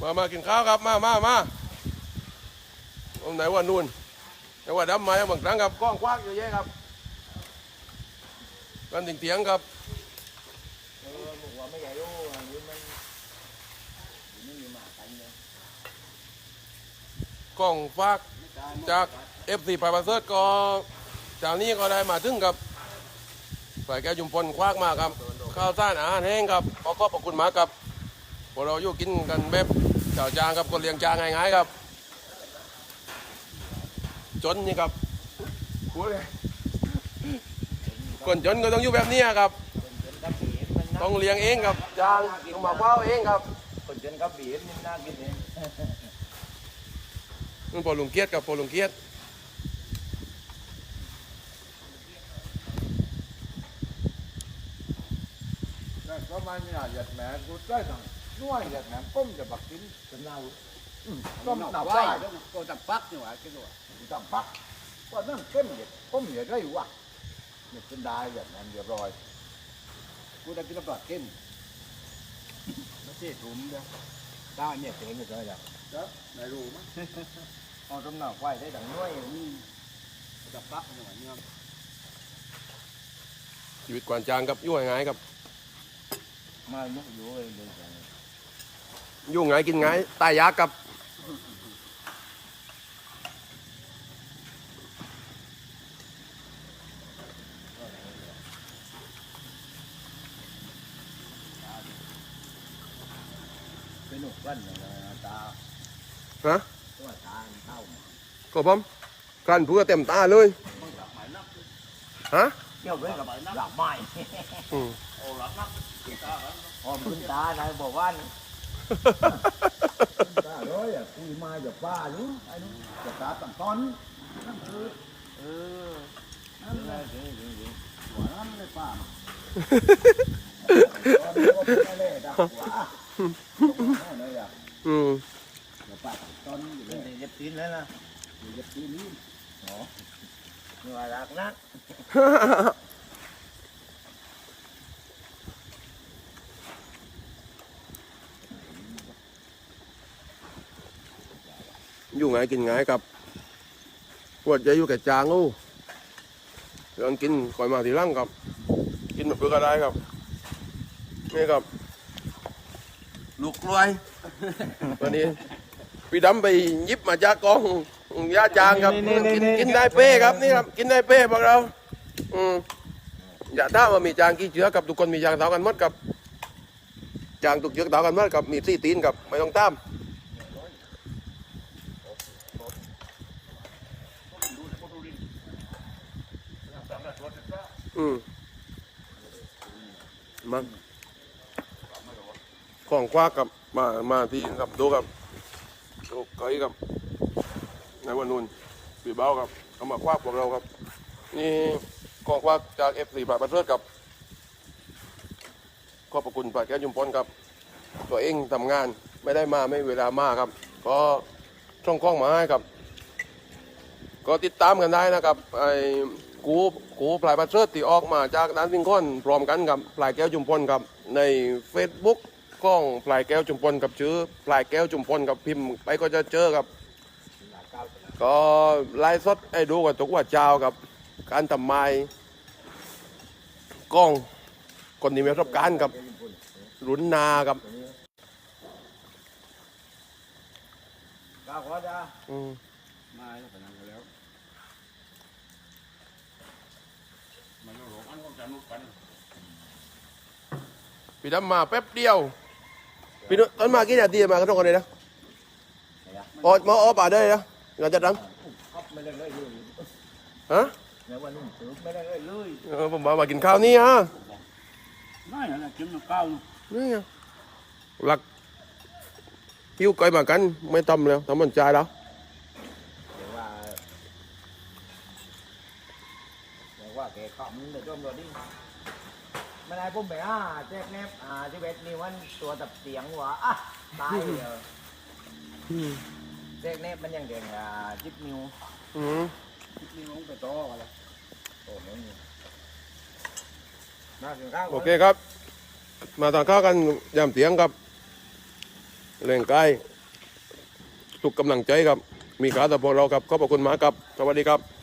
มามากินข้าวครับ มามามาตรงไหนว่านู่นแต่ว่าดำมาบางครั้งครับกล้องคว้างเยอะแยะครับกันเถียงครับกล้อันนี้มันไม่มีหมากันเลยกล้องฟากจากเอฟซีพาราเซิร์ก็ จากนี้ก็ได้มาถึงครับฝ่ายแก้วจุมพลคว้างมาครับ ข้าวสารอาหารแห้งครับขอขอบพระคุณมากครับพวกเราอยู่กินกันแบบเจ้าจางครับคนเลี้ยงจางง่ายๆครับ จนนี่ครับพูดเลยคนจนก็ต้องอยู่แบบนี้ครับคนจนกับบีบมันน่าต้องเลี้ยงเองครับจางต้องมาเฝ้าเองครับคนจนกับบีบมันน่ากินเองนั่นพอลุงเกียรติครับพอลุงเกียรติ ก็มันเนี่ยหยัดแหมกูได้ทั้งน้วยหยัดแหมก้มจะบักกินจนเน่าก้มหนับไหวก็จะปักนี่หว่าคิดว่าจำปักว่านั่นเข้มเหยียดก้มเหยียดได้วะเนี่ยเป็นได้หยัดแหมเรียบร้อยกูได้กินปลาเค็มไม่ใช่ถุงเดียวได้เนี่ยเจ๋งอยู่เลยอะไม่รู้มั้งเอาตำหนักไหวได้ดังน้อยนี่จะปักนี่หว่าเนี่ยชีวิตกวนจางครับยู่ง่ายๆครับ มามุกอยู่เลยเลยอยู่ง่ายกินง่ายตายยากครับ เป็นหนุกวันเลยตาฮะตัวตาเต้าก็ผมกันเพื่อเต็มตาเลย ฮะเที่ยวด้วยกับหลับไม้อืมพอคุณตานายบอกว่าตาเลยอะคุยมาอย่าป้านู้ไอ้นู้จะตาตั้งตอนนั่นคือเออนั่นเอเลอยเออเออเออหัวนั่นเลยป้าตอนนี้ก็เป็นอะไรดักหัวอะนั่นเลยอะอืมอย่าป้าตั้งตอนอยู่เลมันยจะเย็บตีนแล้วนะอย่าตีนี้เห นื่อยรักนะอยู่ง่ายกินง่ายครับปวดใจอยู่แก่จางอู้เรื่องกินคอยมาทีหลังครับ กินแบบเพื่อก็ได้ครับนี่ครับ ลูกกล้วย วันนี้พี่ดำไปหยิบมาจากกอง ยาจางครับกินกินได้เป้ครับนี่ครับ กินได้เป้พวกเรา อืมอย่าถ้ามว่ามีจางกี่เชื้อกับทุกคนมีจางเท่ากันหมดครับ จางตุกเชื้อเท่ากันหมดครับมีสี่ตีนครับไม่ต้องตามอืมมันของคว้ากับมามาที่กับดูกับดูไก่กับ ในวันนุ่นปีเบ้าครับเอามาคว้าพวกเราครับ นี่ของคว้าจากเอฟซีปราประเทศกับขอบพระคุณปราแก้วยุมพลครับ ตัวเองทำงานไม่ได้มาไม่เวลามาครับ ก็ช่องกล้องมาให้ครับ ก็ติดตามกันได้นะครับไอ้กูกูปลายประเสริฐที่ออกมาจากด้านสิงคอนพร้อมกันกับปลายแก้วจุมพลครับใน Facebook กล้องปลายแก้วจุมพลกับชื่อปลายแก้วจุมพลกับพิมพ์ ไปก็จะเจอครับ ก็ไลฟ์สดให้ดูกันทุกว่าเจ้ากับการทำไมกล้องคนที่มีประสบการณ์กับรุนนากับก้าวขอจ้าอืมมาแล้วก็นั่งกันแล้วมันหลงอันก็จะนุกกันพี่ดำมาแป๊บเดียวพี่นุตอนมากี่นาทีมาก็ต้องกันเลยนะออกมาออกป่าได้นะ เราจะดังครับไม่ได้เลยเลยฮะในวันนี้ถือไม่ได้เลยเลยเออผมมามากินข้าวนี่ฮะนั่นน่ะจิ้มน้ำข้าวนู่นนี่ไงหลักหิ้วไก่มากัน ไม่ทำแล้วทำมันใจแล้วเดี๋ยวว่าเดี๋ยวว่าแกขำเดี๋ยวจมตัวนี้ไม่ได้ผมไปอ่าแจ็คแนบอ่าที่เวทนี่วันตัวตับเสียงหัวอะตายเลย แจ็คแนบมันยังเด่นอ่าจิบนิ้วอืมนี่ลงไปต่อกันแล้วโอ้โหนี่มาถึงข้าวโอเคครับ มาทานข้าวกันยามเตียงครับแรงกายทุกกำลังใจครับ มีขาแต่พวกเราครับขอบพระคุณมากครับ สวัสดีครับ